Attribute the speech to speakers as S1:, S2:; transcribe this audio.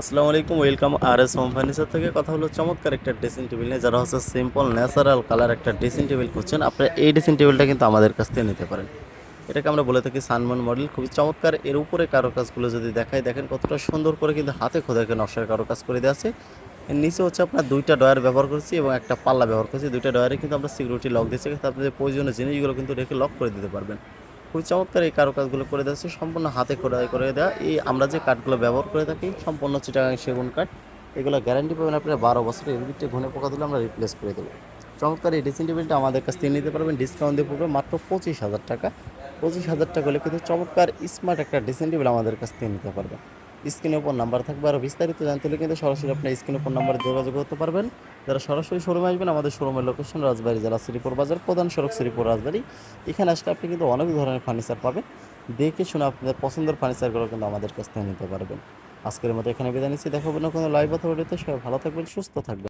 S1: আসসালামু আলাইকুম welcome R S home furniture থেকে কথা হলো চমৎকার একটা ড্রেসিং টেবিল নিয়ে, যারা হচ্ছে সিম্পল ন্যাচারাল কালার একটা ড্রেসিং টেবিল খুঁজছেন, আপনারা এই ড্রেসিং টেবিলটা কিন্তু আমাদের কাছ থেকে নিতে পারেন। এটাকে আমরা বলে থাকি সানমন মডেল খুবই চমৎকার। এর উপরে কাজগুলো যদি দেখাই, দেখেন কতটা সুন্দর করে কিন্তু হাতে খোদাকে কারও কাজ করে দেওয়া আছে। এর নিচে হচ্ছে আপনার দুইটা ডয়ার ব্যবহার করছি এবং একটা পাল্লা ব্যবহার করছি। দুইটা ডয়ারে কিন্তু আমরা সিকিউরিটি লক যাতে আপনাদের প্রয়োজনীয় জিনিসগুলো কিন্তু রেখে লক করে দিতে পারবেন। খুবই চমৎকার এই কারও কাজগুলো করে হচ্ছে সম্পূর্ণ হাতে খোদাই করে দেওয়া এই আমরা যে কাঠগুলো ব্যবহার করে থাকি, সম্পূর্ণ চিটাগাং সেগুন কাঠ, এগুলো গ্যারান্টি পাবেন আপনার বারো বছর এর ভিতরে ঘুনে পোকা দিলে আমরা রিপ্লেস করে দেবো। চমৎকার এই ড্রেসিং টেবিলটা আমাদের কাছ থেকে নিতে পারবেন ডিসকাউন্ট দিয়ে পড়বে মাত্র পঁচিশ হাজার টাকা। পঁচিশ হাজার টাকা হলে কিন্তু চমৎকার স্মার্ট একটা ড্রেসিং টেবিল আমাদের কাছ থেকে নিতে পারবেন। স্ক্রিনের উপর নাম্বার থাকবে আর বিস্তারিত জানতে হলে কিন্তু সরাসরি আপনার স্ক্রিনের উপর নাম্বারে যোগাযোগ করতে পারবেন। যারা সরাসরি শোরুমে আসবেন, আমাদের শোরুমের লোকেশন রাজবাড়ি জেলা শ্রীপুর বাজার, প্রধান সড়ক শ্রীপুর রাজবাড়ি। এখানে আসলে আপনি কিন্তু অনেক ধরনের ফার্নিচার পাবেন। দেখে শুনে আপনাদের পছন্দের ফার্নিচারগুলো কিন্তু আমাদের কাছ থেকে নিতে পারবেন। আজকের মতো এখানে বিদায় নিচ্ছি। দেখাবেন কোনো লাইভ অথরিটিতে সবাই ভালো থাকবেন, সুস্থ থাকবেন।